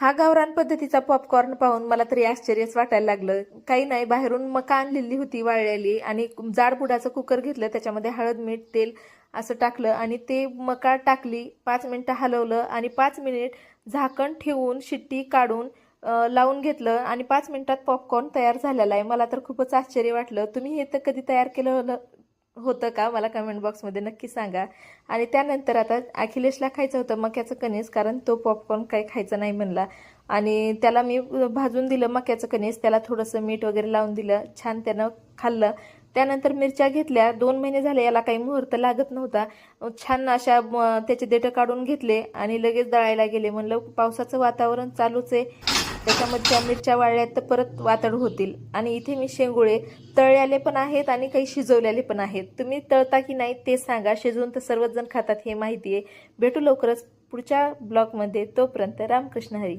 हा गावरान पद्धतीचा पॉपकॉर्न पाहून मला तरी आश्चर्यच वाटायला लागलं. काही नाही बाहेरून मका आणलेली होती वाळलेली आणि जाड बुडाचं कुकर घेतलं त्याच्यामध्ये हळद मीठ तेल असं टाकलं आणि ते मका टाकली पाच मिनटं हलवलं आणि पाच मिनिट झाकण ठेवून शिट्टी काढून लावून घेतलं आणि पाच मिनिटात पॉपकॉर्न तयार झालेला आहे. मला तर खूपच आश्चर्य वाटलं. तुम्ही हे तर कधी तयार केलं होलं- होतं का? मला कमेंट बॉक्समध्ये नक्की सांगा. आणि त्यानंतर आता अखिलेशला खायचं होतं मक्याचं कणीस कारण तो पॉपकॉर्न काही खायचं नाही म्हणला. आणि त्याला मी भाजून दिलं मक्याचं कणीस त्याला थोडंसं मीठ वगैरे लावून दिलं छान त्यानं खाल्लं. त्यानंतर मिरच्या घेतल्या. दोन महिने झाले याला काही मुहूर्त लागत नव्हता. छान अशा त्याचे देठं काढून घेतले आणि लगेच दळायला गेले. म्हणलं पावसाचं वातावरण चालूच आहे. त्याच्यामध्ये त्या मिरच्या वाळल्या तर परत वातड होतील. आणि इथे मी शेंगुळे तळलेले पण आहेत आणि काही शिजवलेले पण आहेत. तुम्ही तळता की नाही ते सांगा. शिजवून तर सर्वच जण खातात हे माहिती आहे भेटू लवकरच पुढच्या ब्लॉगमध्ये. तोपर्यंत रामकृष्ण हरी.